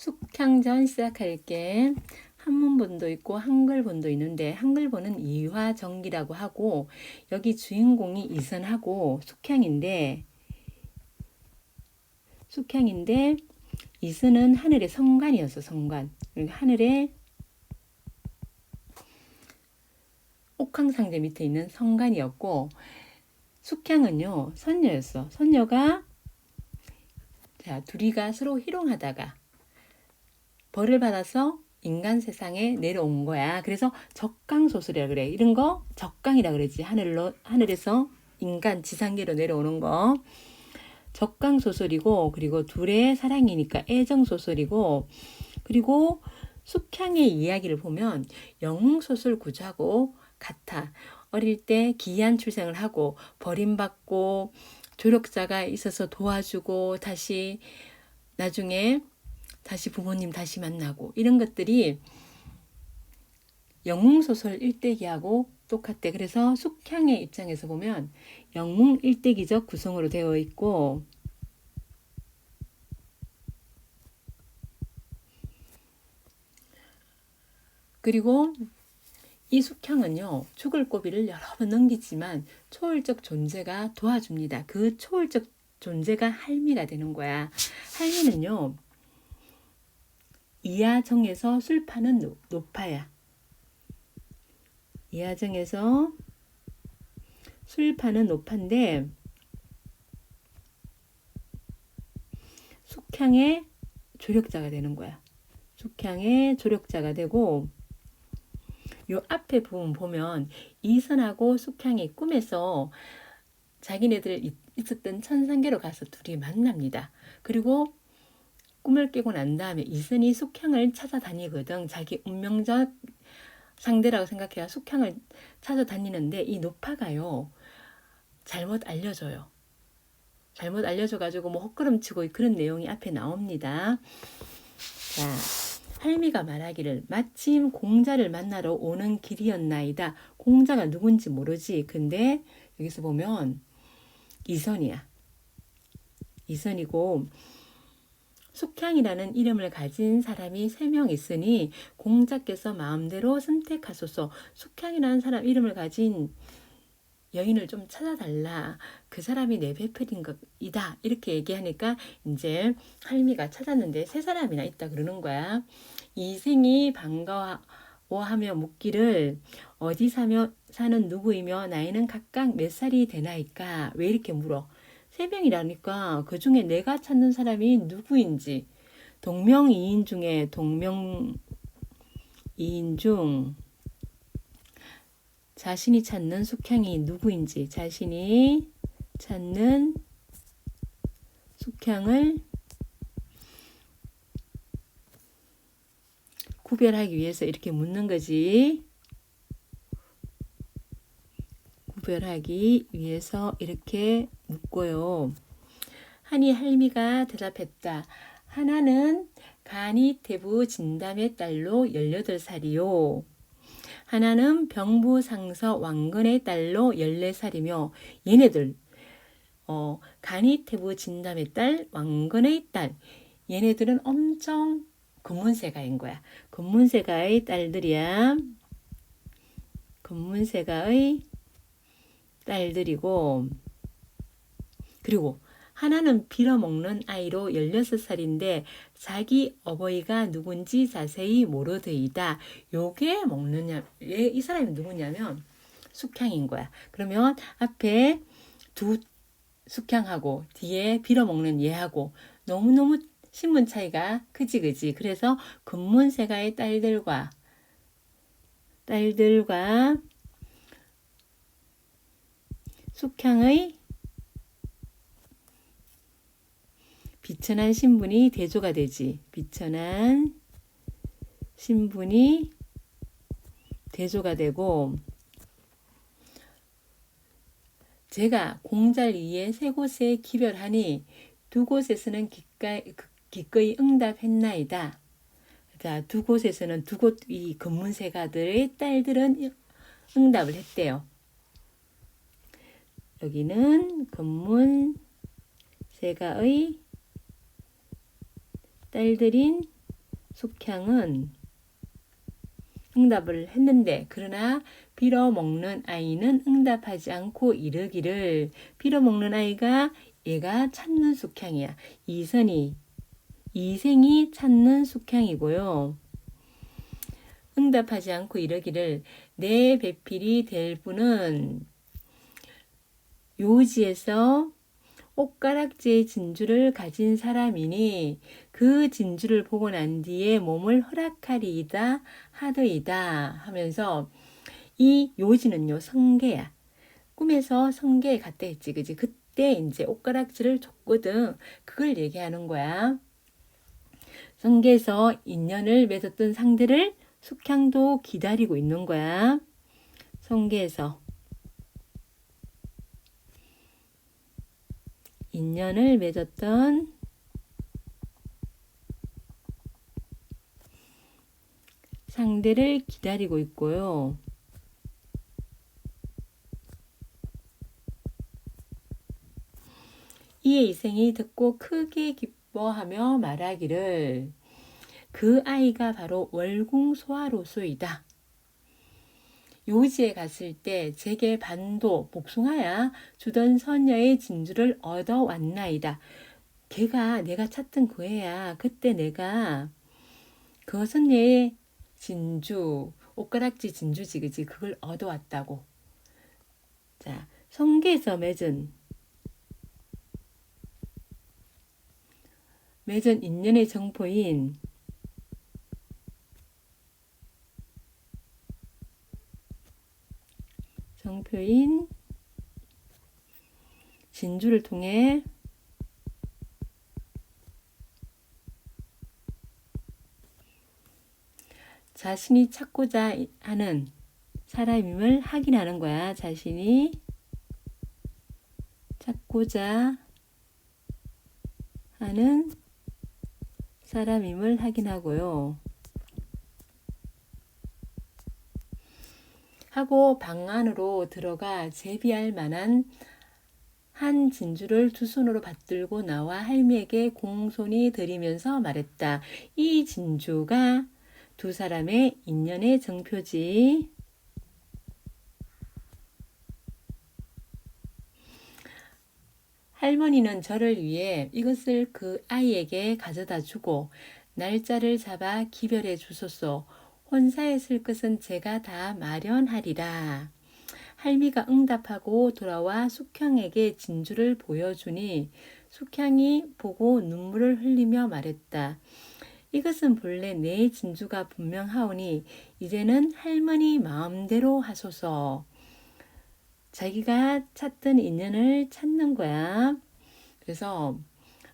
숙향전 시작할게. 한문본도 있고 한글본도 있는데 한글본은 이화정기라고 하고 여기 주인공이 이선하고 숙향인데 숙향인데 이선은 하늘의 성관이었어 성관. 하늘의 옥황상제 밑에 있는 성관이었고 숙향은요 선녀였어. 선녀가 자 둘이가 서로 희롱하다가 벌을 받아서 인간 세상에 내려온 거야. 그래서 적강소설이라 그래. 이런 거 적강이라 그러지. 하늘로 하늘에서 인간 지상계로 내려오는 거. 적강소설이고 그리고 둘의 사랑이니까 애정소설이고 그리고 숙향의 이야기를 보면 영웅소설 구조하고 같아. 어릴 때 기이한 출생을 하고 버림받고 조력자가 있어서 도와주고 다시 나중에 다시 부모님 다시 만나고 이런 것들이 영웅 소설 일대기하고 똑같대. 그래서 숙향의 입장에서 보면 영웅 일대기적 구성으로 되어 있고 그리고 이 숙향은요, 죽을 고비를 여러 번 넘기지만 초월적 존재가 도와줍니다. 그 초월적 존재가 할미가 되는 거야. 할미는요, 이하정에서 술 파는 노- 노파야. 이하정에서 술 파는 노파인데 숙향의 조력자가 되는 거야. 숙향의 조력자가 되고 요 앞에 부분 보면 이선하고 숙향이 꿈에서 자기네들 있- 있었던 천상계로 가서 둘이 만납니다. 그리고 꿈을 깨고 난 다음에 이선이 숙향을 찾아다니거든. 자기 운명적 상대라고 생각해야 숙향을 찾아다니는데 이 노파가요. 잘못 알려줘요. 잘못 알려줘가지고 뭐 헛걸음치고 그런 내용이 앞에 나옵니다. 자, 할미가 말하기를 마침 공자를 만나러 오는 길이었나이다. 공자가 누군지 모르지. 근데 여기서 보면 이선이야. 이선이고 숙향이라는 이름을 가진 사람이 세 명 있으니 공자께서 마음대로 선택하소서. 숙향이라는 사람 이름을 가진 여인을 좀 찾아달라. 그 사람이 내 배필인 것이다. 이렇게 얘기하니까 이제 할미가 찾았는데 세 사람이나 있다 그러는 거야. 이생이 반가워하며 묻기를 어디 사며 사는 누구이며 나이는 각각 몇 살이 되나이까? 왜 이렇게 물어? 세 명이라니까 그 중에 내가 찾는 사람이 누구인지 동명이인 중에 동명이인 중 자신이 찾는 숙향이 누구인지 자신이 찾는 숙향을 구별하기 위해서 이렇게 묻는 거지. 구별하기 위해서 이렇게 묻고요. 하니 할미가 대답했다. 하나는 간이 태부 진담의 딸로 18살이요. 하나는 병부상서 왕건의 딸로 14살이며 얘네들 어, 간이태부 진담의 딸, 왕건의 딸 얘네들은 엄청 금문세가인 거야. 금문세가의 딸들이야. 금문세가의 딸들이고 그리고 하나는 빌어먹는 아이로 16살인데 자기 어버이가 누군지 자세히 모르더이다. 요게 먹느냐, 얘, 이 사람이 누구냐면 숙향인 거야. 그러면 앞에 두 숙향하고 뒤에 빌어먹는 얘하고 너무너무 신분 차이가 크지 그지. 그래서 금문세가의 딸들과 딸들과 숙향의 비천한 신분이 대조가 되지. 비천한 신분이 대조가 되고 제가 공잘 위에 세 곳에 기별하니 두 곳에서는 기꺼이, 기꺼이 응답했나이다. 자, 두 곳에서는 두 곳 이 검문세가들의 딸들은 응답을 했대요. 여기는 검문세가의 딸들인 숙향은 응답을 했는데 그러나 빌어먹는 아이는 응답하지 않고 이르기를 빌어먹는 아이가 얘가 찾는 숙향이야. 이선이 이생이 찾는 숙향이고요. 응답하지 않고 이르기를 내 배필이 될 분은 요지에서 옷가락지의 진주를 가진 사람이니 그 진주를 보고 난 뒤에 몸을 허락하리이다 하더이다 하면서 이 요지는요 성계야. 꿈에서 성계에 갔다 했지 그지 그때 이제 옷가락지를 줬거든 그걸 얘기하는 거야. 성계에서 인연을 맺었던 상대를 숙향도 기다리고 있는 거야. 성계에서 인연을 맺었던 상대를 기다리고 있고요. 이의 이생이 듣고 크게 기뻐하며 말하기를 그 아이가 바로 월궁소아로소이다. 요지에 갔을 때 제게 반도 복숭아야 주던 선녀의 진주를 얻어 왔나이다. 걔가 내가 찾던 그 애야. 그때 내가 그 선녀의 진주, 옷가락지 진주지 그지 그걸 얻어 왔다고. 자, 성계에서 맺은 맺은 인연의 정포인 정표인 진주를 통해 자신이 찾고자 하는 사람임을 확인하는 거야. 자신이 찾고자 하는 사람임을 확인하고요. 하고 방 안으로 들어가 제비할 만한 한 진주를 두 손으로 받들고 나와 할미에게 공손히 드리면서 말했다. 이 진주가 두 사람의 인연의 정표지. 할머니는 저를 위해 이것을 그 아이에게 가져다 주고 날짜를 잡아 기별해 주소서. 혼사에 쓸 것은 제가 다 마련하리라. 할미가 응답하고 돌아와 숙향에게 진주를 보여주니 숙향이 보고 눈물을 흘리며 말했다. 이것은 본래 내 진주가 분명하오니 이제는 할머니 마음대로 하소서. 자기가 찾던 인연을 찾는 거야. 그래서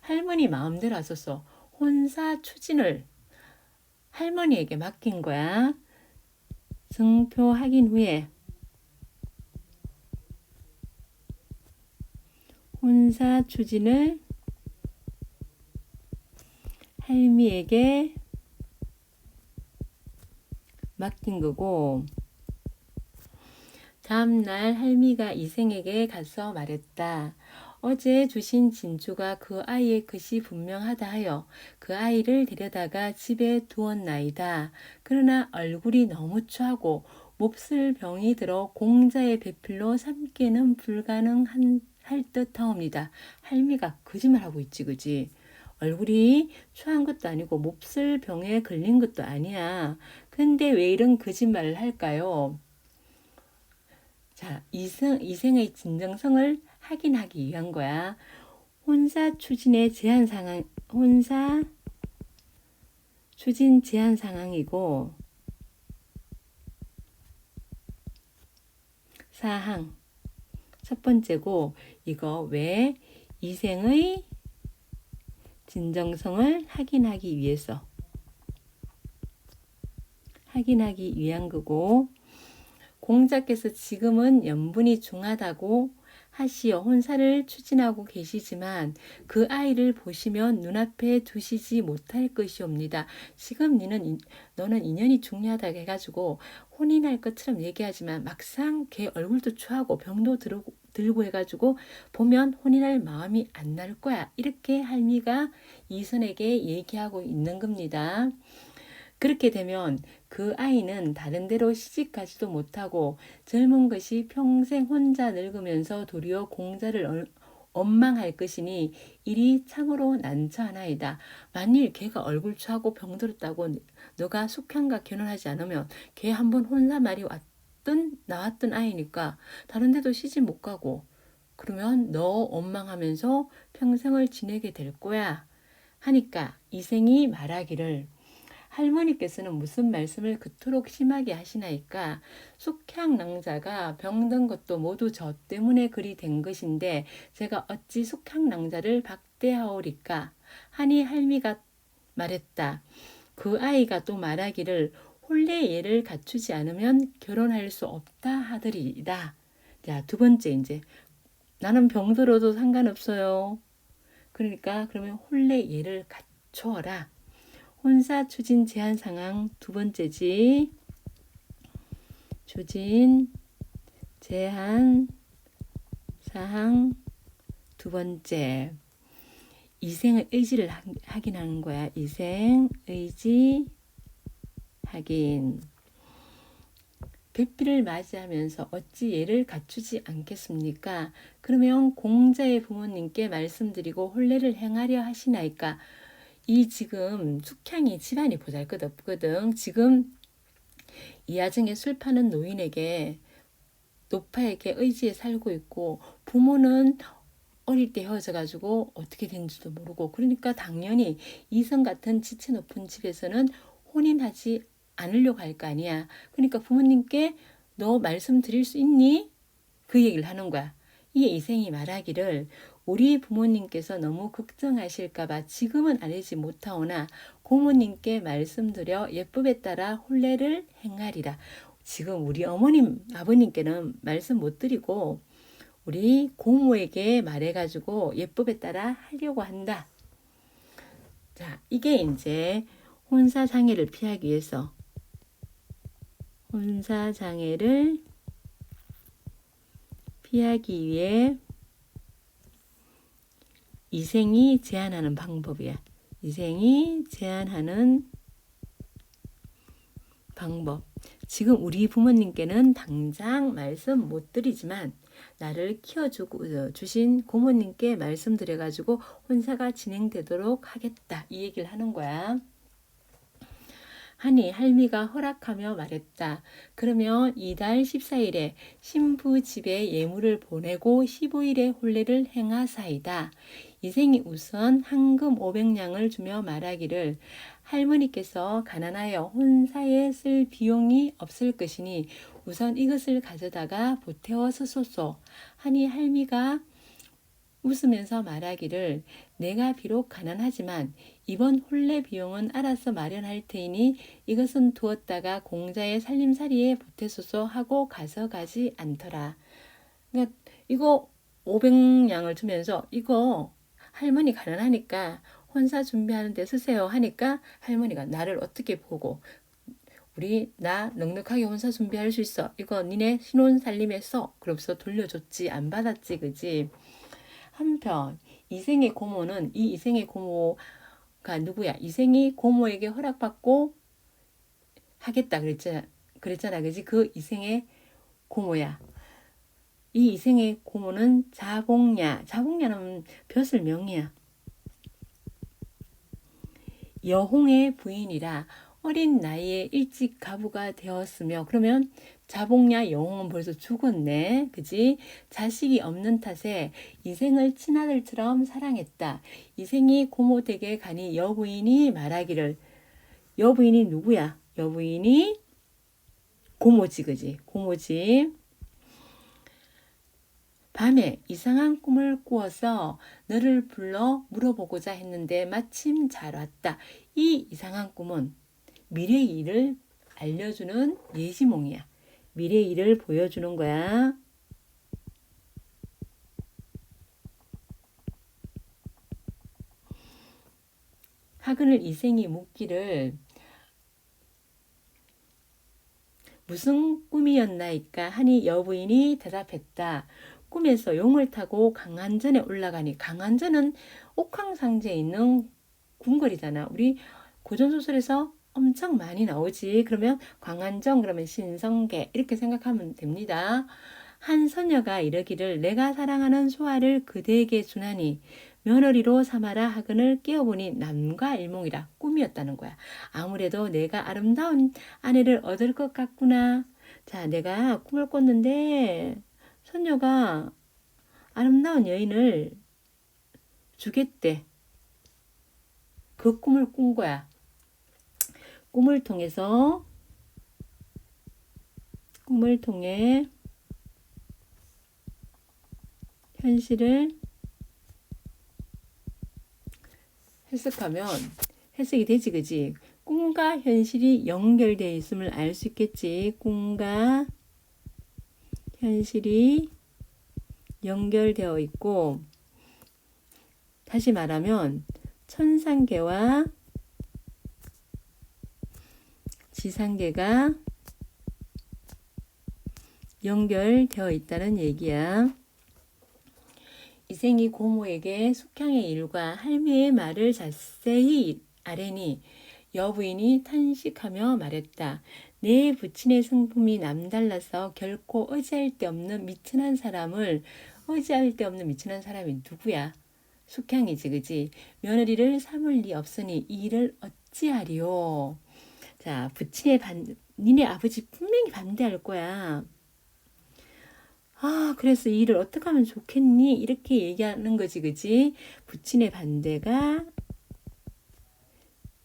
할머니 마음대로 하소서. 혼사 추진을 할머니에게 맡긴 거야. 승표 확인 후에 혼사 추진을 할미에게 맡긴 거고 다음날 할미가 이생에게 가서 말했다. 어제 주신 진주가 그 아이의 것이 분명하다 하여 그 아이를 데려다가 집에 두었나이다. 그러나 얼굴이 너무 추하고 몹쓸 병이 들어 공자의 배필로 삼기는 불가능한 할 듯하옵니다. 할미가 거짓말하고 있지, 그지? 얼굴이 추한 것도 아니고 몹쓸 병에 걸린 것도 아니야. 근데 왜 이런 거짓말을 할까요? 자, 이생, 이생의 진정성을 확인하기 위한 거야. 혼사 추진의 제한 상황, 혼사 추진 제한 상황이고, 사항. 첫 번째고, 이거 왜 이생의 진정성을 확인하기 위해서 확인하기 위한 거고 공자께서 지금은 연분이 중하다고 하시어 혼사를 추진하고 계시지만 그 아이를 보시면 눈앞에 두시지 못할 것이옵니다. 지금 니는 너는 인연이 중요하다 해가지고 혼인할 것처럼 얘기하지만 막상 걔 얼굴도 추하고 병도 들고, 들고 해가지고 보면 혼인할 마음이 안 날 거야. 이렇게 할미가 이선에게 얘기하고 있는 겁니다. 그렇게 되면 그 아이는 다른 데로 시집 가지도 못하고 젊은 것이 평생 혼자 늙으면서 도리어 공자를 얼- 원망할 것이니 일이 참으로 난처하나이다. 만일 걔가 얼굴초하고 병들었다고 너가 숙향과 결혼하지 않으면 걔 한 번 혼자 말이 왔던 나왔던 아이니까 다른 데도 시집 못 가고 그러면 너 원망하면서 평생을 지내게 될 거야. 하니까 이생이 말하기를 할머니께서는 무슨 말씀을 그토록 심하게 하시나이까 숙향낭자가 병든 것도 모두 저 때문에 그리 된 것인데 제가 어찌 숙향낭자를 박대하오리까 하니 할미가 말했다. 그 아이가 또 말하기를 혼례 예를 갖추지 않으면 결혼할 수 없다 하더리이다. 자, 두 번째 이제 나는 병들어도 상관없어요. 그러니까 그러면 혼례 예를 갖추어라. 혼사 추진 제한 상황 두 번째지. 추진 제한 사항 두 번째. 이생의 의지를 하- 확인하는 거야. 이생 의지 확인. 배필을 맞이하면서 어찌 예를 갖추지 않겠습니까? 그러면 공자의 부모님께 말씀드리고 혼례를 행하려 하시나이까? 이 지금 숙향이 집안이 보잘것없거든. 지금 이하정에 술 파는 노인에게 노파에게 의지에 살고 있고 부모는 어릴 때 헤어져 가지고 어떻게 된지도 모르고 그러니까 당연히 이성 같은 지체 높은 집에서는 혼인하지 않으려고 할 거 아니야. 그러니까 부모님께 너 말씀 드릴 수 있니? 그 얘기를 하는 거야. 이 이생이 말하기를 우리 부모님께서 너무 걱정하실까봐 지금은 알지 못하오나 고모님께 말씀드려 예법에 따라 혼례를 행하리라. 지금 우리 어머님, 아버님께는 말씀 못 드리고 우리 고모에게 말해가지고 예법에 따라 하려고 한다. 자, 이게 이제 혼사 장애를 피하기 위해서 혼사 장애를 피하기 위해 이생이 제한하는 방법이야. 이생이 제한하는 방법. 지금 우리 부모님께는 당장 말씀 못 드리지만 나를 키워주고 어, 주신 고모님께 말씀드려가지고 혼사가 진행되도록 하겠다 이 얘기를 하는 거야. 하니 할미가 허락하며 말했다. 그러면 이달 14일에 신부 집에 예물을 보내고 15일에 혼례를 행하사이다. 이생이 우선 황금 500냥을 주며 말하기를 할머니께서 가난하여 혼사에 쓸 비용이 없을 것이니 우선 이것을 가져다가 보태어 서소서 하니 할미가 웃으면서 말하기를 내가 비록 가난하지만 이번 혼례 비용은 알아서 마련할 테이니 이것은 두었다가 공자의 살림살이에 보태소서 하고 가져가지 않더라. 그러니까 이거 500냥을 주면서 이거 할머니 가난하니까 혼사 준비하는 데 쓰세요 하니까 할머니가 나를 어떻게 보고 우리 나 넉넉하게 혼사 준비할 수 있어. 이거 니네 신혼 살림에 써. 그러면서 돌려줬지 안 받았지 그지. 한편 이생의 고모는 이 이생의 고모가 누구야? 이생이 고모에게 허락받고 하겠다 그랬잖아. 그랬잖아. 그지? 그 이생의 고모야. 이 이생의 고모는 자봉야. 자봉야는 벼슬 명이야. 여홍의 부인이라 어린 나이에 일찍 가부가 되었으며 그러면 자봉야 영웅은 벌써 죽었네. 그지? 자식이 없는 탓에 이생을 친아들처럼 사랑했다. 이생이 고모 댁에 가니 여부인이 말하기를 여부인이 누구야? 여부인이 고모지 그지? 고모지. 밤에 이상한 꿈을 꾸어서 너를 불러 물어보고자 했는데 마침 잘 왔다. 이 이상한 꿈은 미래 일을 알려주는 예지몽이야. 미래 일을 보여주는 거야. 하근을 이생이 묻기를 무슨 꿈이었나이까 하니 여부인이 대답했다. 꿈에서 용을 타고 강한전에 올라가니 강한전은 옥황상제에 있는 궁궐이잖아. 우리 고전소설에서 엄청 많이 나오지. 그러면 광안정 그러면 신성계 이렇게 생각하면 됩니다. 한 소녀가 이르기를 내가 사랑하는 소아를 그대에게 주나니 며느리로 삼아라 하근을 깨어보니 남과 일몽이라 꿈이었다는 거야. 아무래도 내가 아름다운 아내를 얻을 것 같구나. 자, 내가 꿈을 꿨는데 소녀가 아름다운 여인을 주겠대. 그 꿈을 꾼 거야. 꿈을 통해서 꿈을 통해 현실을 해석하면 해석이 되지 그지 꿈과 현실이 연결되어 있음을 알 수 있겠지 꿈과 현실이 연결되어 있고 다시 말하면 천상계와 지상계가 연결되어 있다는 얘기야. 이생이 고모에게 숙향의 일과 할미의 말을 자세히 아뢰니 여부인이 탄식하며 말했다. 내 부친의 성품이 남달라서 결코 의지할 데 없는 미천한 사람을 의지할 데 없는 미천한 사람이 누구야? 숙향이지 그지? 며느리를 삼을 리 없으니 이 일을 어찌하리요? 자, 부친의 반, 니네 아버지 분명히 반대할 거야. 아, 그래서 이 일을 어떻게 하면 좋겠니? 이렇게 얘기하는 거지, 그지? 부친의 반대가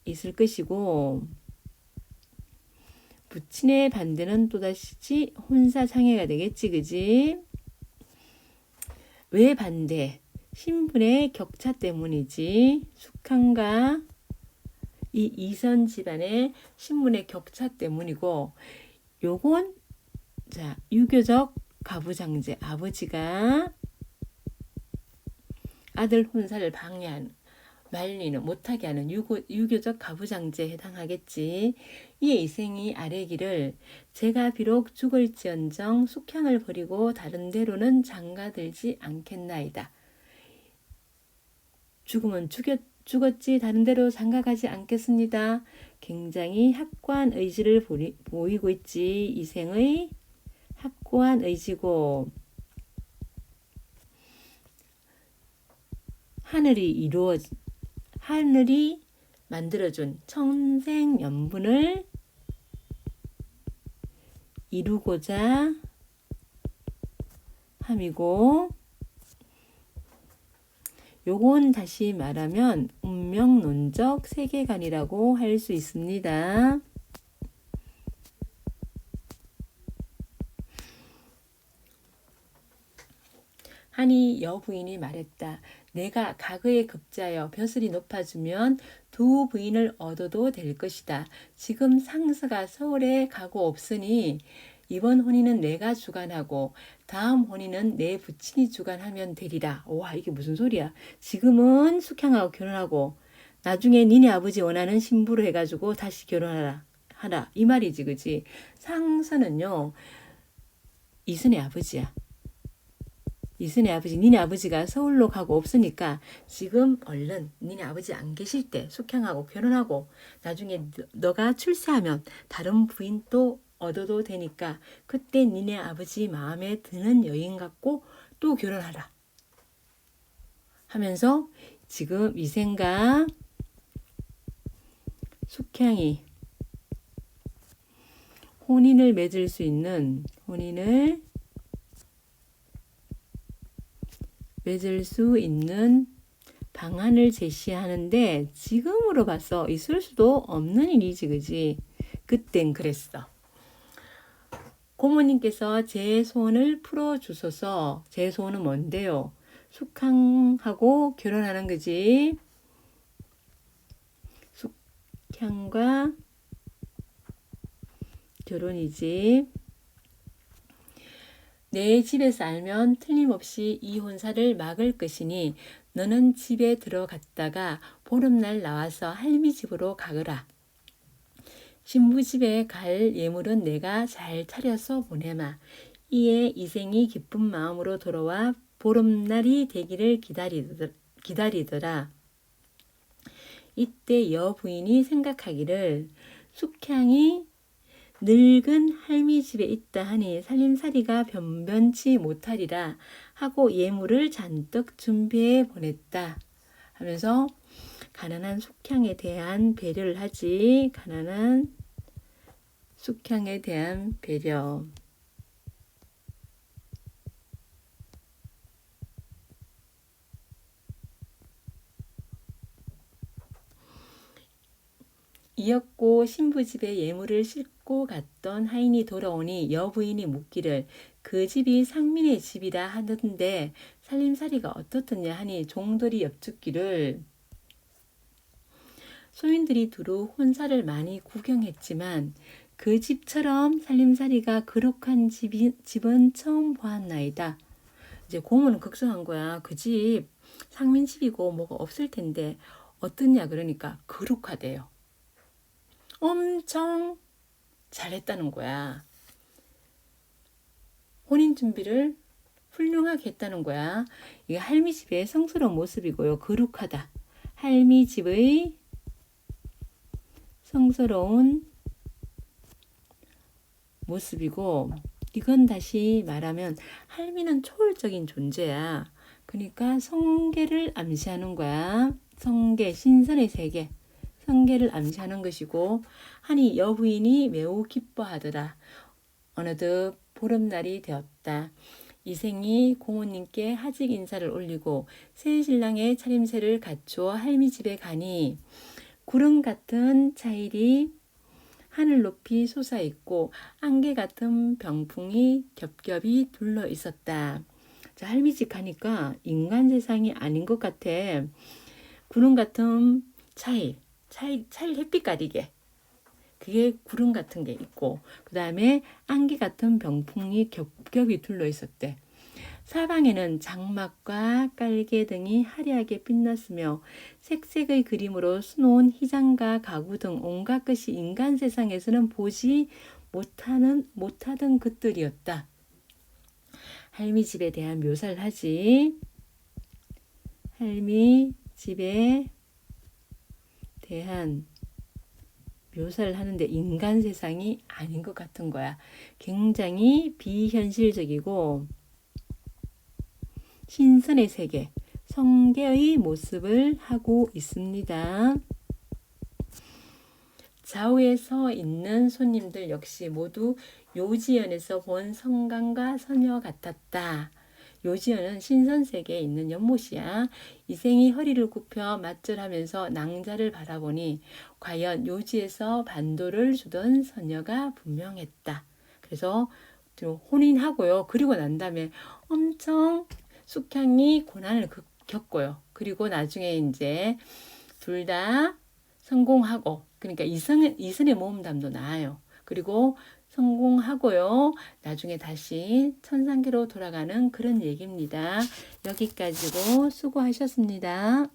있을 것이고, 부친의 반대는 또다시 혼사장애가 되겠지, 그지? 왜 반대? 신분의 격차 때문이지. 숙한과 이 이선 집안의 신분의 격차 때문이고, 요건, 자, 유교적 가부장제 아버지가 아들 혼사를 방해하는 말리는 못하게 하는 유고, 유교적 가부장제에 해당하겠지. 이에 이생이 아래기를 제가 비록 죽을지언정 숙향을 버리고 다른 데로는 장가들지 않겠나이다. 죽으면 죽였, 죽었지 다른 데로 장가가지 않겠습니다. 굉장히 확고한 의지를 보리, 보이고 있지 이생의 확고한 의지고 하늘이 이루어 하늘이 만들어준 청생연분을 이루고자 함이고 요건 다시 말하면 운명론적 세계관이라고 할 수 있습니다. 하니 여부인이 말했다. 내가 가그에 급자여 벼슬이 높아지면 두 부인을 얻어도 될 것이다. 지금 상서가 서울에 가고 없으니 이번 혼인은 내가 주관하고 다음 혼인은 내 부친이 주관하면 되리라. 와 이게 무슨 소리야? 지금은 숙향하고 결혼하고 나중에 니네 아버지 원하는 신부로 해가지고 다시 결혼하라 하라 이 말이지 그지? 상서는요 이순의 아버지야. 이순의 아버지, 니네 아버지가 서울로 가고 없으니까 지금 얼른 니네 아버지 안 계실 때 숙향하고 결혼하고 나중에 너, 가 출세하면 다른 부인 또 얻어도 되니까 그때 니네 아버지 마음에 드는 여인 같고 또 결혼하라. 하면서 지금 이 생각 숙향이 혼인을 맺을 수 있는 혼인을 맺을 수 있는 방안을 제시하는데 지금으로 봐서 있을 수도 없는 일이지 그지? 그땐 그랬어. 고모님께서 제 소원을 풀어주소서. 제 소원은 뭔데요? 숙향하고 결혼하는 거지. 숙향과 결혼이지 내 집에서 알면 틀림없이 이 혼사를 막을 것이니 너는 집에 들어갔다가 보름날 나와서 할미 집으로 가거라. 신부 집에 갈 예물은 내가 잘 차려서 보내마. 이에 이생이 기쁜 마음으로 돌아와 보름날이 되기를 기다리더라. 이때 여부인이 생각하기를 숙향이 늙은 할미 집에 있다 하니 살림살이가 변변치 못하리라 하고 예물을 잔뜩 준비해 보냈다. 하면서 가난한 숙향에 대한 배려를 하지. 가난한 숙향에 대한 배려 이었고 신부 집에 예물을 싣고 갔던 하인이 돌아오니 여부인이 묻기를 그 집이 상민의 집이라 하던데 살림살이가 어떻느냐 하니 종들이 여쭙기를 소인들이 두루 혼사를 많이 구경했지만 그 집처럼 살림살이가 거룩한 집이, 집은 처음 보았나이다. 이제 고모는 걱정한 거야. 그 집 상민 집이고 뭐가 없을 텐데 어떻냐 그러니까 거룩하대요. 엄청 잘했다는 거야. 혼인 준비를 훌륭하게 했다는 거야. 이게 할미 집의 성스러운 모습이고요. 거룩하다. 할미 집의 성스러운 모습이고 이건 다시 말하면 할미는 초월적인 존재야. 그러니까 성계를 암시하는 거야. 성계, 신선의 세계. 성계를 암시하는 것이고 하니 여부인이 매우 기뻐하더라. 어느덧 보름날이 되었다. 이생이 고모님께 하직 인사를 올리고 새 신랑의 차림새를 갖추어 할미 집에 가니 구름 같은 차일이 하늘 높이 솟아 있고 안개 같은 병풍이 겹겹이 둘러 있었다. 자, 할미 집 가니까 인간 세상이 아닌 것 같아. 구름 같은 차일, 차일, 차일 햇빛 가리게. 그게 구름 같은 게 있고, 그 다음에 안개 같은 병풍이 겹겹이 둘러 있었대. 사방에는 장막과 깔개 등이 화려하게 빛났으며 색색의 그림으로 수놓은 희장과 가구 등 온갖 것이 인간 세상에서는 보지 못하는 못하던 것들이었다. 할미 집에 대한 묘사를 하지. 할미 집에 대한 묘사를 하는데 인간 세상이 아닌 것 같은 거야. 굉장히 비현실적이고 신선의 세계, 성계의 모습을 하고 있습니다. 좌우에 서 있는 손님들 역시 모두 요지연에서 본 성강과 서녀 같았다. 요지연은 신선세계에 있는 연못이야. 이생이 허리를 굽혀 맞절하면서 낭자를 바라보니 과연 요지에서 반도를 주던 서녀가 분명했다. 그래서 혼인하고요. 그리고 난 다음에 엄청 숙향이 고난을 겪고요. 그리고 나중에 이제 둘 다 성공하고 그러니까 이선의 모험담도 나아요. 그리고 성공하고요. 나중에 다시 천상계로 돌아가는 그런 얘기입니다. 여기까지고 수고하셨습니다.